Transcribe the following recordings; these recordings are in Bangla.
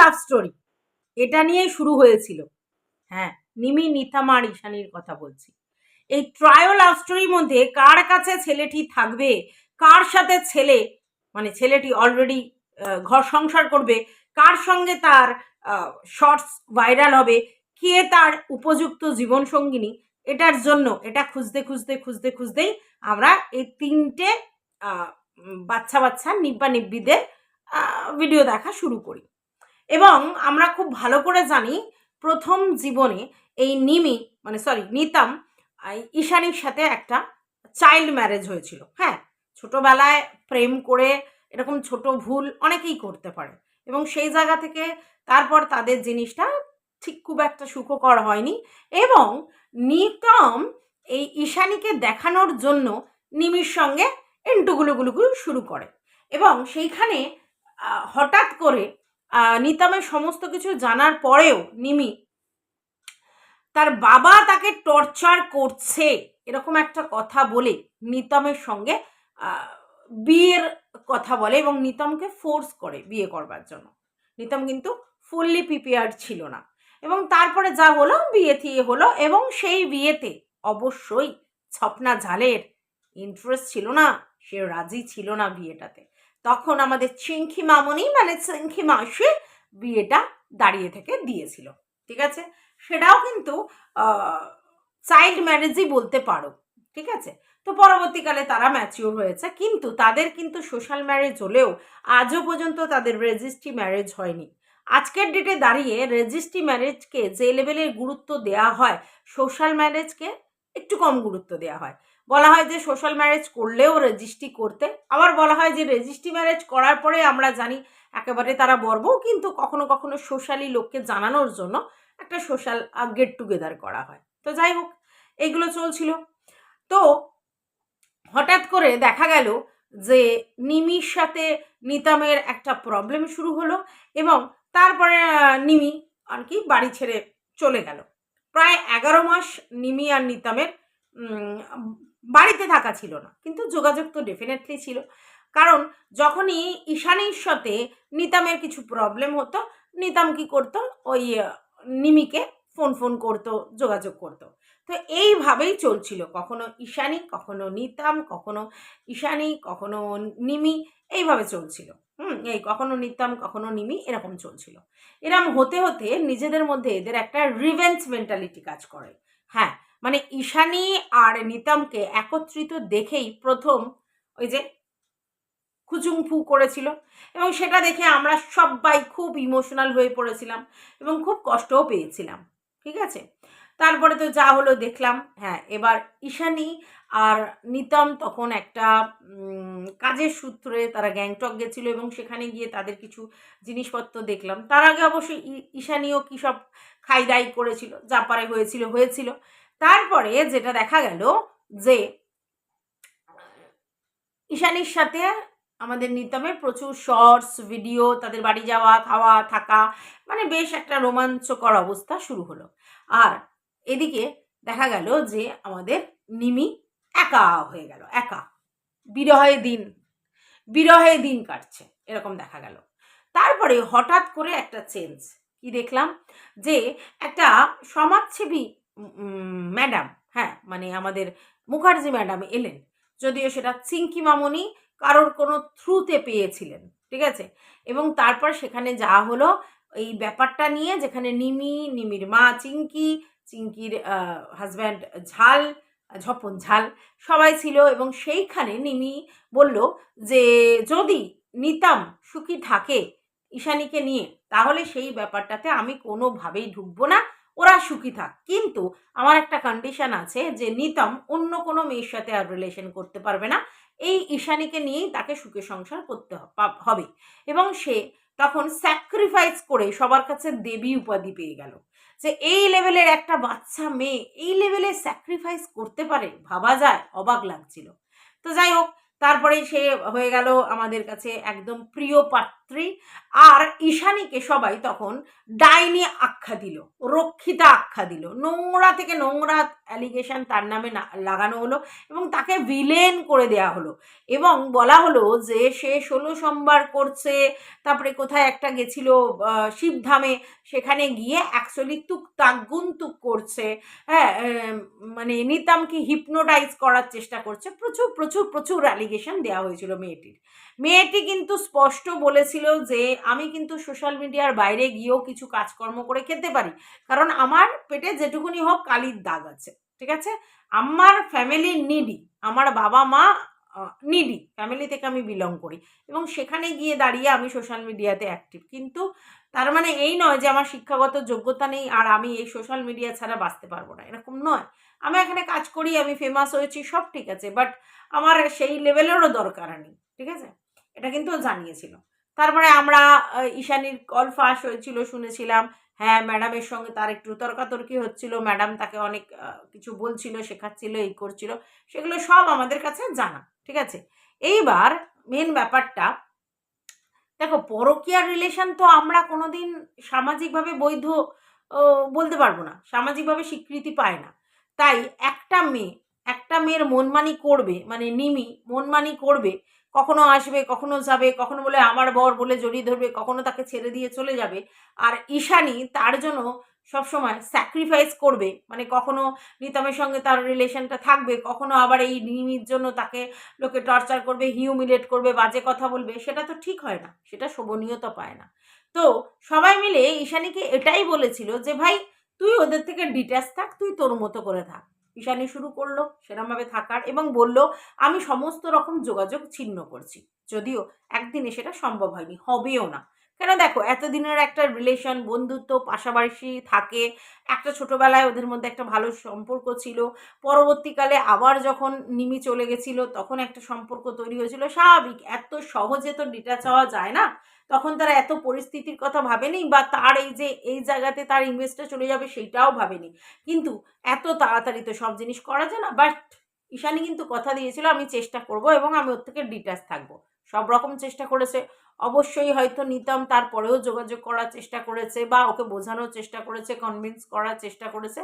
লাভ স্টোরি এটা নিয়েই শুরু হয়েছিল। হ্যাঁ নিমি নিতাম আর ঈশানীর কথা বলছি। এই ট্রায়ো লাভ স্টোরির মধ্যে কার কাছে ছেলেটি থাকবে, কার সাথে ছেলে মানে ছেলেটি অলরেডি ঘর সংসার করবে, কার সঙ্গে তার শর্টস ভাইরাল হবে, কে তার উপযুক্ত জীবন সঙ্গিনী, এটার জন্য, এটা খুঁজতে খুঁজতে খুঁজতে খুঁজতেই আমরা এই তিনটে বাচ্চা বাচ্চা নিব্বা নিব্বিদের ভিডিও দেখা শুরু করি। এবং আমরা খুব ভালো করে জানি প্রথম জীবনে এই নিমি মানে সরি নিতাম ঈশানির সাথে একটা চাইল্ড ম্যারেজ হয়েছিল। হ্যাঁ ছোটোবেলায় প্রেম করে এরকম ছোট ভুল অনেকেই করতে পারে এবং সেই জায়গা থেকে তারপর তাদের জিনিসটা ঠিক খুব একটা সুখকর হয়নি এবং নিতম এই ঈশানীকে দেখানোর জন্য নিমির সঙ্গে এন্টুগুলোগুলো শুরু করে এবং সেইখানে হঠাৎ করে নিতামের সমস্ত কিছু জানার পরেও নিমি তার বাবা তাকে টর্চার করছে, এরকম একটা কথা বলে নিতমের সঙ্গে বিয়ের কথা বলে এবং নিতমকে ফোর্স করে বিয়ে করবার জন্য। নিতম কিন্তু ফুললি প্রিপেয়ার্ড ছিল না। এবং তারপরে যা হলো, বিয়ে থিয়ে হলো এবং সেই বিয়েতে অবশ্যই ছপনা ঝালের ইন্টারেস্ট ছিল না, সে রাজি ছিল না বিয়েটাতে। তখন আমাদের চিঙ্কি মামনি মানে চিঙ্কি মাসি, বিয়েটা দাঁড়িয়ে থেকে দিয়েছিল। ঠিক আছে? সেটাও কিন্তু চাইল্ড ম্যারেজই বলতে পারো। ঠিক আছে? তো পরবর্তীকালে তারা ম্যাচিওর হয়েছে। কিন্তু তাদের কিন্তু সোশ্যাল ম্যারেজ হলেও আজও পর্যন্ত তাদের রেজিস্ট্রি ম্যারেজ হয়নি। আজকের ডেটে দাঁড়িয়ে রেজিস্ট্রি ম্যারেজকে যে লেভেলের গুরুত্ব দেওয়া হয় সোশ্যাল ম্যারেজকে একটু কম গুরুত্ব দেওয়া হয়। বলা হয় যে সোশ্যাল ম্যারেজ করলেও রেজিস্ট্রি করতে। আবার বলা হয় যে রেজিস্ট্রি ম্যারেজ করার পরে আমরা জানি একেবারে তারা বর্ব কিন্তু কখনো কখনো সোশ্যালি লোককে জানানোর জন্য একটা সোশ্যাল গেট টুগেদার করা হয়। তো যাই হোক, এইগুলো চলছিল। তো হঠাৎ করে দেখা গেল যে নিমির সাথে নিতামের একটা প্রবলেম শুরু হলো এবং তারপরে নিমি আর কি বাড়ি ছেড়ে চলে গেল। প্রায় এগারো মাস নিমি আর নিতামের বাড়িতে থাকা ছিল না, কিন্তু যোগাযোগ তো ডেফিনেটলি ছিল। কারণ যখনই ঈশানীর সাথে নিতামের কিছু প্রবলেম হতো, নিতাম কি করতো? ওই নিমিকে ফোন ফোন করতো, যোগাযোগ করতো। তো এইভাবেই চলছিল। কখনো ঈশানী, কখনো নিতাম, কখনো ঈশানী, কখনো নিমি, এইভাবে চলছিল। হুম, এই কখনো নিতাম, কখনো নিমি, এরকম চলছিল। এরম হতে হতে নিজেদের মধ্যে এদের একটা রিভেঞ্জ মেন্টালিটি কাজ করে। হ্যাঁ মানে ঈশানী আর নিতামকে একত্রিত দেখেই প্রথম ওই যে খুচুংফু করেছিল। এবং সেটা দেখে আমরা সবাই খুব ইমোশনাল হয়ে পড়েছিলাম এবং খুব কষ্টও পেয়েছিলাম, ঠিক আছে? তারপরে তো যা হলো দেখলাম হ্যাঁ এবার ঈশানী আর নিতম তখন একটা কাজের সূত্রে তারা গ্যাংটক গেছিল এবং সেখানে গিয়ে তাদের কিছু জিনিসপত্র দেখলাম। তার আগে অবশ্যই ঈশানীও কী সব খাই দাই করেছিল, যা পারে হয়েছিল হয়েছিল। তারপরে যেটা দেখা গেল যে ঈশানির সাথে আমাদের নিতমের প্রচুর শর্টস ভিডিও তাদের বাড়ি যাওয়া, খাওয়া, থাকা মানে বেশ একটা রোমাঞ্চকর অবস্থা শুরু হলো। আর এদিকে দেখা গেল যে আমাদের নিমি একা হয়ে গেল, একা। বিরহে দিন বিরহে দিন কাটছে, এরকম দেখা গেল। তারপরে হঠাৎ করে একটা চেঞ্জ কি দেখলাম? যে একটা সমাজসেবী ম্যাডাম হ্যাঁ মানে আমাদের মুখার্জি ম্যাডাম এলেন। যদিও সেটা চিঙ্কি মামনি কারোর কোনো থ্রুতে পেয়েছিলেন, ঠিক আছে? এবং তারপর সেখানে যা হলো, এই ব্যাপারটা নিয়ে যেখানে নিমি, নিমির মা চিঙ্কি, চিঙ্কির হাজব্যান্ড ঝাল, ঝপন ঝাল, সবাই ছিল এবং সেইখানে নিমি বলল যে, যদি নিতাম সুখী থাকে ঈশানীকে নিয়ে, তাহলে সেই ব্যাপারটাতে আমি কোনোভাবেই ঢুকবো না ওরা সুখী থাক। কিন্তু আমার একটা কন্ডিশন আছে যে নিতম অন্য কোনো মেয়ের সাথে আর রিলেশন করতে পারবে না। এই ঈশানীকে নিয়েই তাকে সুখে সংসার করতে হবে। এবং সে তখন স্যাক্রিফাইস করে সবার কাছে দেবী উপাধি পেয়ে গেল। যে এই লেভেলের একটা বাচ্চা মেয়ে, এই লেভেলে স্যাক্রিফাইস করতে পারে, ভাবা যায়, অবাক লাগছিল। তো যাই হোক, তারপরে সে হয়ে গেল আমাদের কাছে একদম প্রিয় পাত্র আর ঈশানীকে সবাই তখন ডাইনি আখ্যা দিল, রক্ষিতা আখ্যা দিল। নোংরা থেকে নোংরা অ্যালিগেশন তার নামে লাগানো হলো এবং তাকে ভিলেন করে দেয়া হলো এবং বলা হলো যে সে ষোলো সোমবার করছে, তারপরে কোথায় একটা গেছিল শিবধামে, সেখানে গিয়ে অ্যাকচুয়ালি তুক তুক করছে। হ্যাঁ মানে নিতামকে হিপনোটাইজ করার চেষ্টা করছে। প্রচুর প্রচুর প্রচুর অ্যালিগেশন দেওয়া হয়েছিল মেয়েটির। মেয়েটি কিন্তু স্পষ্ট বলেছিল যে, আমি কিন্তু সোশ্যাল মিডিয়ার বাইরে গিয়েও কিছু কাজকর্ম করে খেতে পারি। কারণ আমার পেটে যেটুকুনি হোক কালির দাগ আছে, ঠিক আছে? আমার ফ্যামিলি নিডি আমার বাবা মা নিডি ফ্যামিলি থেকে আমি বিলং করি। এবং সেখানে গিয়ে দাঁড়িয়ে আমি সোশ্যাল মিডিয়াতে অ্যাক্টিভ কিন্তু তার মানে এই নয় যে আমার শিক্ষাগত যোগ্যতা নেই আর আমি এই সোশ্যাল মিডিয়া ছাড়া বাঁচতে পারব না, এরকম নয়। আমি এখানে কাজ করি, আমি ফেমাস হয়েছি, সব ঠিক আছে। বাট আমার সেই লেভেলেরও দরকার নেই, ঠিক আছে? এটা কিন্তু জানিয়েছিল। তারপরে আমরা ঈশানীর কল ফাঁস হয়েছিল, শুনেছিলাম হ্যাঁ ম্যাডামের সঙ্গে তার একটু তর্কাতর্কি হচ্ছিল ম্যাডাম তাকে অনেক কিছু বলছিল, শেখাচ্ছিল, এই করছিল, সেগুলো সব আমাদের কাছে জানা, ঠিক আছে? এইবার মেন ব্যাপারটা, দেখো, পরকীয়ার রিলেশন তো আমরা কোনোদিন সামাজিকভাবে বৈধ বলতে পারব না, সামাজিকভাবে স্বীকৃতি পায় না। তাই একটা মেয়ে, একটা মেয়ের মনমানি করবে মানে নিমি মনমানি করবে কখনো আসবে, কখনো যাবে, কখনো বলে আমার বর বলে জড়িয়ে ধরবে, কখনো তাকে ছেড়ে দিয়ে চলে যাবে। আর ঈশানী তার জন্য সবসময় স্যাক্রিফাইস করবে। মানে কখনো নিতামের সঙ্গে তার রিলেশনটা থাকবে, কখনো আবার এই নিমির জন্য তাকে লোকে টর্চার করবে হিউমিলেট করবে, বাজে কথা বলবে, সেটা তো ঠিক হয় না, সেটা শোভনীয়তা পায় না। তো সবাই মিলে ঈশানীকে এটাই বলেছিল যে, ভাই, তুই ওদের থেকে ডিট্যাচ থাক, তুই তোর মতো করে থাক। ঈশানী শুরু করল, সেরমভাবে থাকার এবং বলল, আমি সমস্ত রকম যোগাযোগ ছিন্ন করছি। যদিও একদিনে সেটা সম্ভব হয়নি, হবেও না। কেন দেখো, এতদিনের একটা রিলেশন বন্ধুত্ব পাশাপাশি থাকে। একটা ছোটবেলায় ওদের মধ্যে একটা ভালো সম্পর্ক ছিল। পরবর্তীকালে আবার যখন নিমি চলে গেছিল, তখন একটা সম্পর্ক তৈরি হয়েছিল। স্বাভাবিক, এত সহজে তো ডিটাচ হওয়া যায় না। তখন তারা এত পরিস্থিতির কথা ভাবেনি বা তার এই যে, এই জায়গাতে তার ইনভেস্টটা চলে যাবে সেইটাও ভাবেনি। কিন্তু এত তাড়াতাড়ি তো সব জিনিস করা যায় না। বাট ঈশানী কিন্তু কথা দিয়েছিল, আমি চেষ্টা করব এবং আমি ওর থেকে ডিটাচ থাকব। সব রকম চেষ্টা করেছে। অবশ্যই হয়তো নিতাম, তারপরেও যোগাযোগ করার চেষ্টা করেছে বা ওকে বোঝানোর চেষ্টা করেছে কনভিন্স করার চেষ্টা করেছে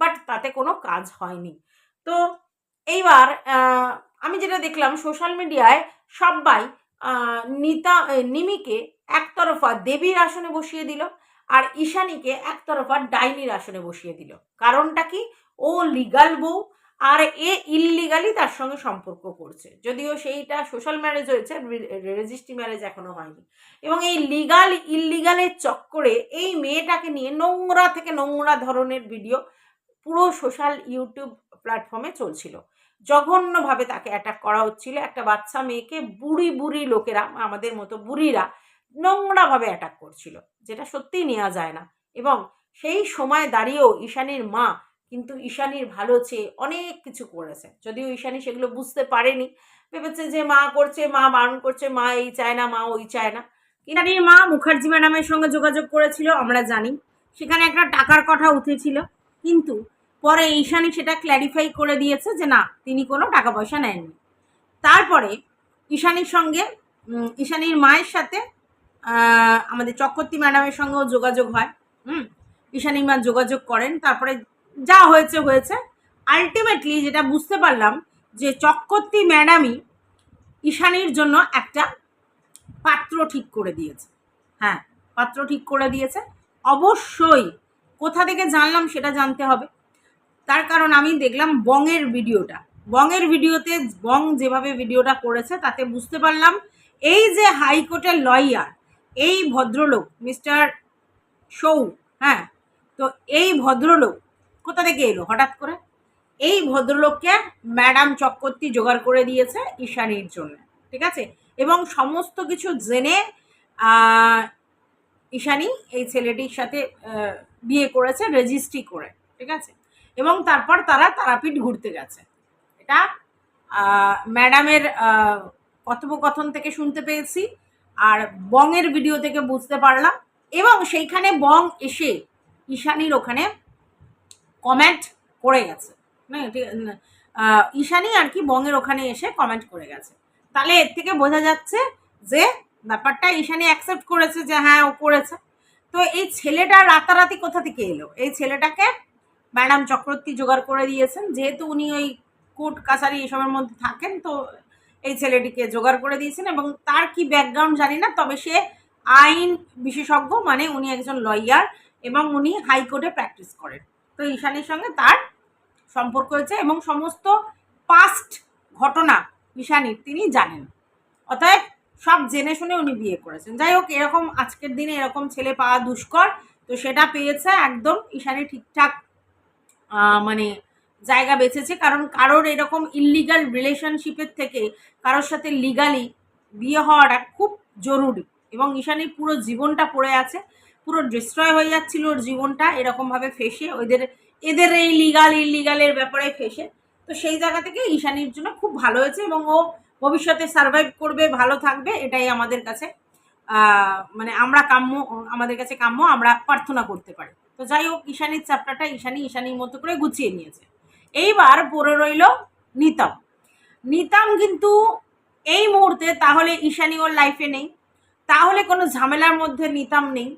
বাট তাতে কোনো কাজ হয়নি। তো এইবার আমি যেটা দেখলাম সোশ্যাল মিডিয়ায় সবাই নিতা নিমিকে একতরফা দেবীর আসনে বসিয়ে দিল আর ঈশানীকে একতরফা ডাইনির আসনে বসিয়ে দিল। কারণটা কি? ও লিগাল বউ আর এ ইললিগালি তার সঙ্গে সম্পর্ক করছে। যদিও সেইটা সোশ্যাল ম্যারেজ হয়েছে রেজিস্ট্রি ম্যারেজ এখনও হয়নি। এবং এই লিগাল ইললিগালের চক্করে এই মেয়েটাকে নিয়ে নোংরা থেকে নোংরা ধরনের ভিডিও পুরো সোশ্যাল ইউটিউব প্ল্যাটফর্মে চলছিল। জঘন্যভাবে তাকে অ্যাটাক করা হচ্ছিল। একটা বাচ্চা মেয়েকে বুড়ি বুড়ি লোকেরা, আমাদের মতো বুড়িরা নোংরাভাবে অ্যাটাক করছিল, যেটা সত্যিই নেওয়া যায় না। এবং সেই সময় দাঁড়িয়েও ঈশানীর মা কিন্তু ঈশানীর ভালো চেয়ে অনেক কিছু করেছে। যদিও ঈশানী সেগুলো বুঝতে পারেনি। ভেবেছে যে মা করছে, মা বারণ করছে, মা এই চায় না, মা ওই চায় না। ঈশানীর মা মুখার্জি ম্যাডামের সঙ্গে যোগাযোগ করেছিল, আমরা জানি। সেখানে একটা টাকার কথা উঠেছিল। কিন্তু পরে ঈশানী সেটা ক্ল্যারিফাই করে দিয়েছে যে না, তিনি কোনো টাকা পয়সা নেননি। তারপরে ঈশানীর সঙ্গে ঈশানীর মায়ের সাথে আমাদের চক্রবর্তী ম্যাডামের সঙ্গেও যোগাযোগ হয়। হুম ঈশানী মা যোগাযোগ করেন। তারপরে যা হয়েছে হয়েছে। আলটিমেটলি যেটা বুঝতে পারলাম যে চক্রবর্তী ম্যাডামই ঈশানীর জন্য একটা পাত্র ঠিক করে দিয়েছে। হ্যাঁ পাত্র ঠিক করে দিয়েছে। অবশ্যই কোথা থেকে জানলাম সেটা জানতে হবে। তার কারণ আমি দেখলাম বংয়ের ভিডিওটা। বংয়ের ভিডিওতে বং যেভাবে ভিডিওটা করেছে, তাতে বুঝতে পারলাম এই যে হাইকোর্টের লয়ার, এই ভদ্রলোক, মিস্টার সৌ হ্যাঁ তো এই ভদ্রলোক কোথা থেকে এলো? হঠাৎ করে? এই ভদ্রলোককে ম্যাডাম চক্রবর্তী জোগাড় করে দিয়েছে ঈশানীর জন্য, ঠিক আছে? এবং সমস্ত কিছু জেনে ঈশানী এই ছেলেটির সাথে বিয়ে করেছে রেজিস্ট্রি করে, ঠিক আছে? এবং তারপর তারা তারাপীঠ ঘুরতে গেছে। এটা ম্যাডামের কথোপকথন থেকে শুনতে পেয়েছি, আর বংয়ের ভিডিও থেকে বুঝতে পারলাম। এবং সেইখানে বং এসে, ঈশানীর ওখানে কমেন্ট করে গেছে। না ঠিক আহ, ঈশানী আর কি বংয়ের ওখানে এসে কমেন্ট করে গেছে। তাহলে এর থেকে বোঝা যাচ্ছে যে ব্যাপারটা ঈশানি অ্যাকসেপ্ট করেছে যে হ্যাঁ ও করেছে। তো এই ছেলেটা রাতারাতি কোথা থেকে এলো? এই ছেলেটাকে ম্যাডাম চক্রবর্তী জোগাড় করে দিয়েছেন। যেহেতু উনি ওই কোর্ট কাছারি এসবের মধ্যে থাকেন তো এই ছেলেটিকে জোগাড় করে দিয়েছেন এবং তার কি ব্যাকগ্রাউন্ড জানি না তবে সে আইন বিশেষজ্ঞ মানে উনি একজন লয়ার এবং উনি হাইকোর্টে প্র্যাকটিস করেন। তো ঈশানীর সঙ্গে তার সম্পর্ক হয়েছে এবং সমস্ত পাস্ট ঘটনা ঈশানীর তিনি জানেন। অতএব সব জেনে শুনে উনি বিয়ে করেছেন। যাই হোক, এরকম আজকের দিনে এরকম ছেলে পাওয়া দুষ্কর, তো সেটা পেয়েছে একদম ঈশানী ঠিকঠাক মানে জায়গা বেঁচেছে কারণ কারোর এরকম ইলিগাল রিলেশনশিপের থেকে কারোর সাথে লিগালি বিয়ে হওয়াটা খুব জরুরি এবং ঈশানীর পুরো জীবনটা পড়ে আছে। পুরো ডিস্ট্রয় হয়ে যাচ্ছিল ওর জীবনটা এরকমভাবে ফেসে, ওদের, এদের এই লিগাল ইলিগালের ব্যাপারে ফেসে। তো সেই জায়গা থেকে ঈশানির জন্য খুব ভালো হয়েছে এবং ও ভবিষ্যতে সার্ভাইভ করবে, ভালো থাকবে, এটাই আমাদের কাছে মানে আমরা কাম্য, আমাদের কাছে কাম্য, আমরা প্রার্থনা করতে পারি। তো যাই হোক, ঈশানীর চ্যাপ্টারটা ঈশানি, ঈশানীর মতো করে গুছিয়ে নিয়েছে। এইবার পড়ে রইল নিতাম। নিতাম কিন্তু এই মুহূর্তে তাহলে ঈশানি ওর লাইফে নেই। তাহলে কোনো ঝামেলার মধ্যে নিতাম নেই।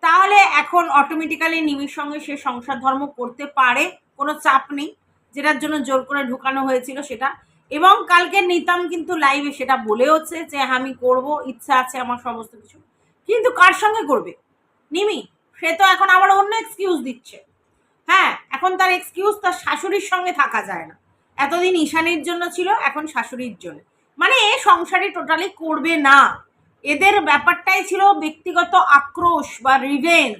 তাহলে এখন অটোমেটিক্যালি নিমির সঙ্গে সে সংসার ধর্ম করতে পারে, কোনো চাপ নেই। যেটার জন্য জোর করে ঢুকানো হয়েছিল সেটা। এবং কালকে নিতাম কিন্তু লাইভে সেটা বলেওছে যে, আমি করব, ইচ্ছা আছে আমার সমস্ত কিছু। কিন্তু কার সঙ্গে করবে? নিমি, সে তো এখন আবার অন্য এক্সকিউজ দিচ্ছে। হ্যাঁ এখন তার এক্সকিউজ তার শাশুড়ির সঙ্গে থাকা যায় না। এতদিন ঈশানীর জন্য ছিল, এখন শাশুড়ির জন্য। মানে সংসারে টোটালি করবে না। এদের ব্যাপারটাই ছিল ব্যক্তিগত আক্রোশ বা রিভেঞ্জ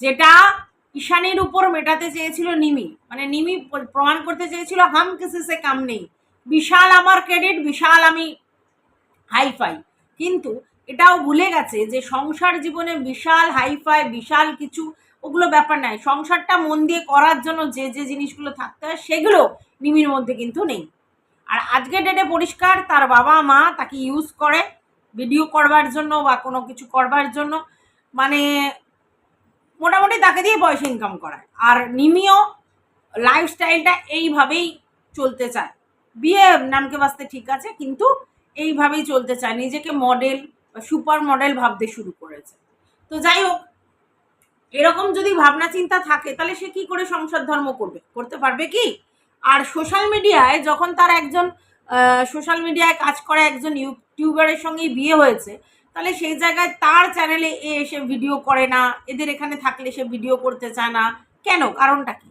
যেটা ঈশানীর উপর মেটাতে চেয়েছিল নিমি। মানে নিমি প্রমাণ করতে চেয়েছিল, হাম কিসি সে কাম নেই। বিশাল আমার ক্রেডিট বিশাল আমি হাইফাই কিন্তু এটাও ভুলে গেছে যে সংসার জীবনে বিশাল হাইফাই বিশাল কিছু, ওগুলো ব্যাপার নাই। সংসারটা মন দিয়ে করার জন্য যে যে জিনিসগুলো থাকতে হয়, সেগুলো নিমির মধ্যে কিন্তু নেই। আর আজকের ডেটে পরিষ্কার, তার বাবা মা তাকে ইউজ করে ভিডিও করবার জন্য বা কোনো কিছু করবার জন্য মানে মোটামুটি তাকে দিয়ে পয়সা ইনকাম করায়। আর নিমিও লাইফস্টাইলটা এইভাবেই চলতে চায়। বিয়ে নামকে বাঁচতে ঠিক আছে, কিন্তু এইভাবেই চলতে চায়। নিজেকে মডেল বা সুপার মডেল ভাবতে শুরু করেছে। তো যাই হোক, এরকম যদি ভাবনা চিন্তা থাকে, তাহলে সে কি করে সংসার ধর্ম করবে? করতে পারবে কি? আর সোশ্যাল মিডিয়ায় যখন তার একজন সোশ্যাল মিডিয়ায় কাজ করা একজন ইউটিউবারের সঙ্গেই বিয়ে হয়েছে, তাহলে সেই জায়গায় তার চ্যানেলে এ এসে ভিডিও করে না, এদের এখানে থাকলে সে ভিডিও করতে চায় না, কেন? কারণটা কি?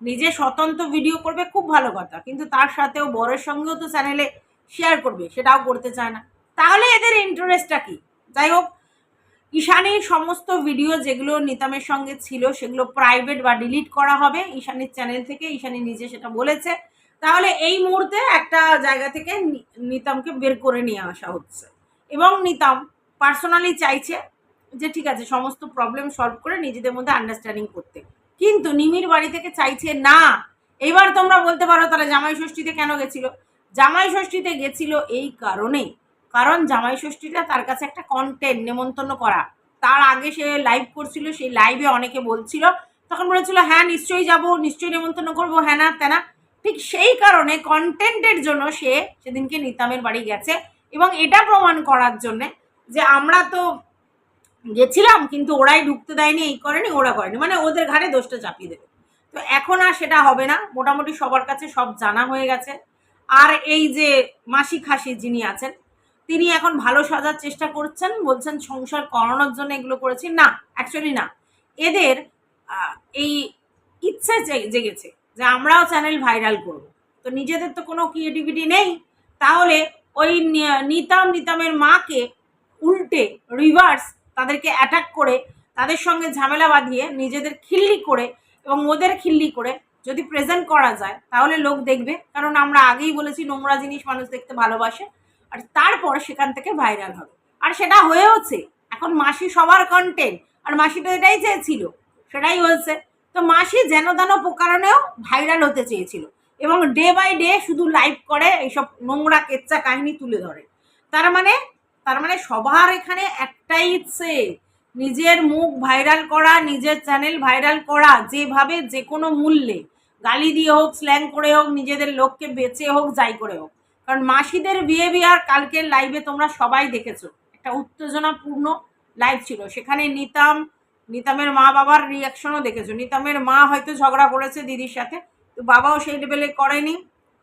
নিজে স্বতন্ত্র ভিডিও করবে খুব ভালো কথা, কিন্তু তার সাথেও বরের সঙ্গেও তো চ্যানেলে শেয়ার করবে, সেটাও করতে চায় না। তাহলে এদের ইন্টারেস্টটা কি? যাই হোক ঈশানীর সমস্ত ভিডিও যেগুলো নিতামের সঙ্গে ছিল, সেগুলো প্রাইভেট বা ডিলিট করা হবে, ঈশানীর চ্যানেল থেকে, ঈশানী নিজে সেটা বলেছে। তাহলে এই মুহূর্তে একটা জায়গা থেকে নিতামকে বের করে নিয়ে আসা হচ্ছে। এবং নিতাম পার্সোনালি চাইছে যে, ঠিক আছে, সমস্ত প্রবলেম সলভ করে নিজেদের মধ্যে আন্ডারস্ট্যান্ডিং করতে। কিন্তু নিমির বাড়ি থেকে চাইছে, না, এবার তোমরা বলতে পারো তাহলে জামাই ষষ্ঠীতে কেন গেছিল? জামাই ষষ্ঠীতে গেছিল এই কারণেই। কারণ জামাই ষষ্ঠীটা তার কাছে একটা কন্টেন্ট নেমন্তন্ন করা। তার আগে সে লাইভ করছিল, সেই লাইভে অনেকে বলছিল, তখন বলেছিল হ্যাঁ নিশ্চয়ই যাব, নিশ্চয়ই নেমন্তন্ন করব। হ্যাঁ না তেনা ঠিক সেই কারণে কন্টেন্টের জন্য সে সেদিনকে নিতামের বাড়ি গেছে এবং এটা প্রমাণ করার জন্যে যে আমরা তো গেছিলাম কিন্তু ওরাই ঢুকতে দেয়নি, এই করেনি, ওরা করেনি। মানে ওদের ঘাড়ে দোষটা চাপিয়ে দেবে। তো এখন আর সেটা হবে না। মোটামুটি সবার কাছে সব জানা হয়ে গেছে। আর এই যে মাসি খাসি যিনি আছেন, তিনি এখন ভালো সাজার চেষ্টা করছেন, বলছেন সংসার করানোর জন্য এগুলো করেছি। না অ্যাকচুয়ালি না। এদের এই ইচ্ছে জেগেছে। যে আমরাও চ্যানেল ভাইরাল করব। তো নিজেদের তো কোনো ক্রিয়েটিভিটি নেই। তাহলে ওই নিতাম নিতামের মাকে উল্টে রিভার্স তাদেরকে অ্যাটাক করে, তাদের সঙ্গে ঝামেলা বাঁধিয়ে নিজেদের খিল্লি করে এবং ওদের খিল্লি করে যদি প্রেজেন্ট করা যায়, তাহলে লোক দেখবে। কারণ আমরা আগেই বলেছি নোংরা জিনিস মানুষ দেখতে ভালোবাসে। আর তারপর সেখান থেকে ভাইরাল হবে। আর সেটা হয়েওছে। এখন মাসি সবার কন্টেন্ট আর মাসিটা এটাই চেয়েছিল। সেটাই হয়েছে। তো মাসি যেন তেন প্রকারণেও ভাইরাল হতে চেয়েছিল। এবং ডে বাই ডে শুধু লাইভ করে এইসব নোংরা কেচ্চা কাহিনী তুলে ধরে। তার মানে তার মানে সবার এখানে একটাই ইচ্ছে, নিজের মুখ ভাইরাল করা, নিজের চ্যানেল ভাইরাল করা, যেভাবে যে কোনো মূল্যে। গালি দিয়ে হোক স্ল্যাং করে হোক, নিজেদের লোককে বেঁচে হোক, যাই করে হোক। কারণ মাসিদের বিহেভিয়ার কালকের লাইভে তোমরা সবাই দেখেছ। একটা উত্তেজনাপূর্ণ লাইভ ছিল। সেখানে নিতাম নিতামের মা বাবার রিয়াকশনও দেখেছ। নিতামের মা হয়তো ঝগড়া করেছে দিদির সাথে, তো বাবাও সেই লেভেলে করেনি,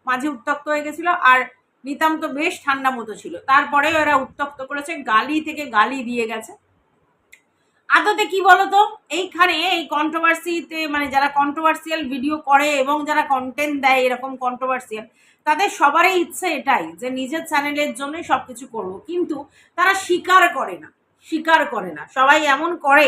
মাঝে উত্তক্ত হয়ে গেছিল, আর নিতাম তো বেশ ঠান্ডা মতো ছিল। তারপরেও এরা উত্তক্ত করেছে, গালি থেকে গালি দিয়ে গেছে। আদতে কি বলতো, এইখানে এই কন্ট্রোভার্সিতে মানে যারা কন্ট্রোভার্সিয়াল ভিডিও করে এবং যারা কন্টেন্ট দেয় এরকম কন্ট্রোভার্সিয়াল তাদের সবারই ইচ্ছে এটাই যে নিজের চ্যানেলের জন্যই সব কিছু করব। কিন্তু তারা স্বীকার করে না, স্বীকার করে না। সবাই এমন করে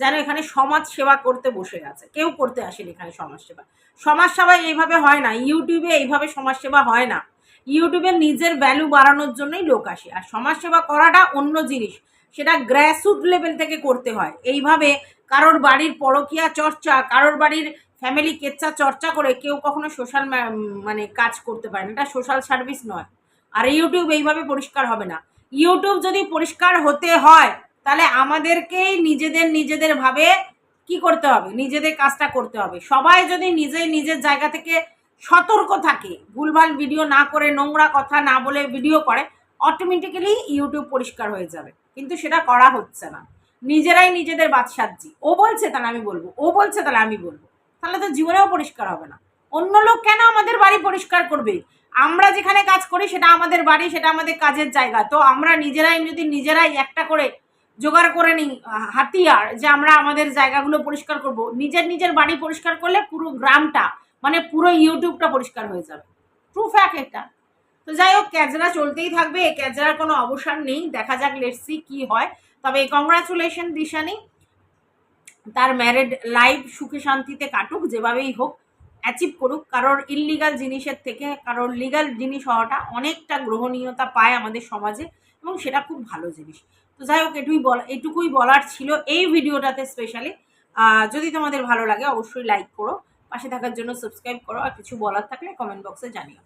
যেন এখানে সমাজ সেবা করতে বসে গেছে কেউ করতে আসেনি এখানে সমাজ সেবা। সমাজ সেবা এইভাবে হয় না। ইউটিউবে এইভাবে সমাজ সেবা হয় না। ইউটিউবে নিজের ভ্যালু বাড়ানোর জন্যই লোক আসে। আর সমাজ সেবা করাটা অন্য জিনিস। সেটা গ্র্যাসরুট লেভেল থেকে করতে হয়। এইভাবে কারোর বাড়ির পরকিয়া চর্চা, কারোর বাড়ির ফ্যামিলি কেচ্চা চর্চা করে কেউ কখনো সোশ্যাল মানে কাজ করতে পারে না। এটা সোশ্যাল সার্ভিস নয়। আর ইউটিউব এইভাবে পরিষ্কার হবে না। ইউটিউব যদি পরিষ্কার হতে হয় তাহলে আমাদেরকেই নিজেদের নিজেদের ভাবে কি করতে হবে? নিজেদের কাজটা করতে হবে। সবাই যদি নিজে নিজের জায়গা থেকে সতর্ক থাকে, ভুলভাল ভিডিও না করে, নোংরা কথা না বলে ভিডিও করে অটোমেটিক্যালি ইউটিউব পরিষ্কার হয়ে যাবে। কিন্তু সেটা করা হচ্ছে না। নিজেরাই নিজেদের বাদ সাজি ও বলছে তাহলে আমি বলব। ও বলছে তাহলে আমি বলব। তাহলে তো জীবনেও পরিষ্কার হবে না। অন্য লোক কেন আমাদের বাড়ি পরিষ্কার করবে? আমরা যেখানে কাজ করি সেটা আমাদের বাড়ি, সেটা আমাদের কাজের জায়গা। তো আমরা নিজেরাই যদি নিজেরাই একটা করে জোগাড় করে নিই হাতিয়ার, যে আমরা আমাদের জায়গাগুলো পরিষ্কার করব। নিজের নিজের বাড়ি পরিষ্কার করলে পুরো গ্রামটা মানে পুরো ইউটিউবটা পরিষ্কার হয়ে যাবে। ট্রু ফ্যাক্ট এটা। তো যাই হোক, ক্যাজরা চলতেই থাকবে, এই ক্যাজরার কোনো অবসান নেই। দেখা যাক লেটসি কি হয়। তবে কংগ্রাচুলেশন দিশানি, তার ম্যারেড লাইফ সুখে শান্তিতে কাটুক, যেভাবেই হোক অ্যাচিভ করুক। কারোর ইললিগাল জিনিসের থেকে, কারোর লিগাল জিনিস হওয়াটা অনেকটা গ্রহণীয়তা পায় আমাদের সমাজে, এবং সেটা খুব ভালো জিনিস। তো যাই হোক এটুই বলা এটুকুই বলার ছিল এই ভিডিওটাতে স্পেশালি যদি তোমাদের ভালো লাগে, অবশ্যই লাইক করো, পাশে থাকার জন্য সাবস্ক্রাইব করো, আর কিছু বলার থাকলে কমেন্ট বক্সে জানিও।